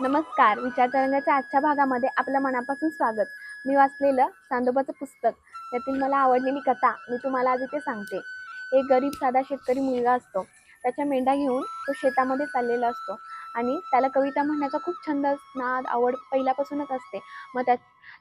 नमस्कार. विचारतरंगाच्या आजच्या भागामध्ये आपल्या मनापासून स्वागत. मी वाचलेलं चांदोबाचं पुस्तक. यातील मला आवडलेली कथा मी तुम्हाला आज इथे सांगते. एक गरीब साधा शेतकरी मुलगा असतो. त्याच्या मेंढ्या घेऊन तो शेतामध्ये चाललेला असतो आणि त्याला कविता म्हणण्याचा खूप छंद नाद आवड पहिल्यापासूनच असते. मग त्या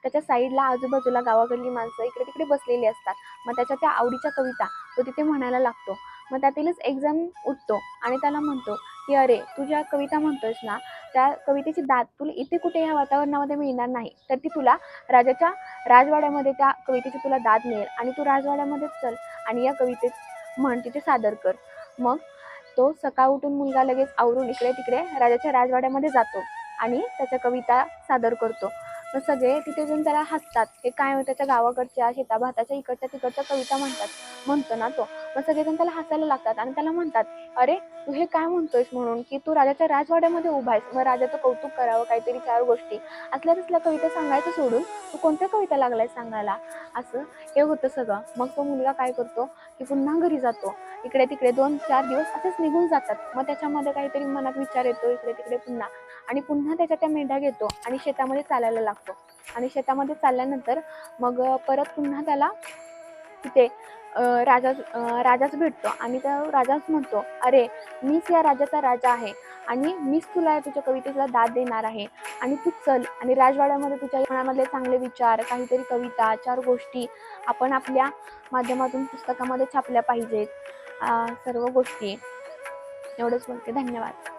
त्याच्या साईडला आजूबाजूला गावाकडली माणसं इकडे तिकडे बसलेली असतात. मग त्याच्या त्या आवडीच्या कविता तो तिथे म्हणायला लागतो. मग त्यातीलच एक जण उठतो आणि त्याला म्हणतो की अरे तू ज्या कविता म्हणतोस ना त्या कवितेची दाद तुला इथे कुठे ह्या वातावरणामध्ये मिळणार नाही. तर ती तुला राजाच्या राजवाड्यामध्ये त्या कवितेची तुला दाद मिळेल आणि तू राजवाड्यामध्येच चल आणि या कवितेत म्हण तिथे सादर कर. मग तो सकाळ उठून मुलगा लगेच आवरून इकडे तिकडे राजाच्या राजवाड्यामध्ये जातो आणि त्याच्या कविता सादर करतो. तर सगळे तिथे जण त्याला हसतात. हे काय त्याच्या गावाकडच्या शेता भाताच्या इकडच्या तिकडच्या कविता म्हणतात. म्हणतो ना तो. मग सगळेजण त्याला हसायला लागतात आणि त्याला म्हणतात अरे तू हे काय म्हणतोयस म्हणून? की तू राजाच्या राजवाड्यामध्ये उभा आहेस. मग राजाचं कौतुक करावं काहीतरी चार गोष्टी. असल्या तसल्या कविता सांगायचं सोडून तू कोणत्या कविता लागलाय सांगायला? असं हे होतं सगळं. मग तो मुलगा काय करतो की पुन्हा घरी जातो. इकडे तिकडे दोन चार दिवस असेच निघून जातात. मग त्याच्यामध्ये काहीतरी मनात विचार येतो इकडे तिकडे पुन्हा. आणि पुन्हा त्याच्या त्या मेंढ्या घेतो आणि शेतामध्ये चालायला लागतो. आणि शेतामध्ये चालल्यानंतर मग परत पुन्हा त्याला तिथे राजा राजाच भेटतो आणि त्या राजाच म्हणतो अरे मीच या राजाचा राजा आहे आणि मीच तुला तुझ्या कवितेला दाद देणार आहे. आणि तू चल आणि राजवाड्यामध्ये तुझ्या मनामधले चांगले विचार काहीतरी कविता चार गोष्टी आपण आपल्या माध्यमातून पुस्तकामध्ये छापल्या पाहिजेत. सर्व गोष्टी. एवढंच बोलते. धन्यवाद.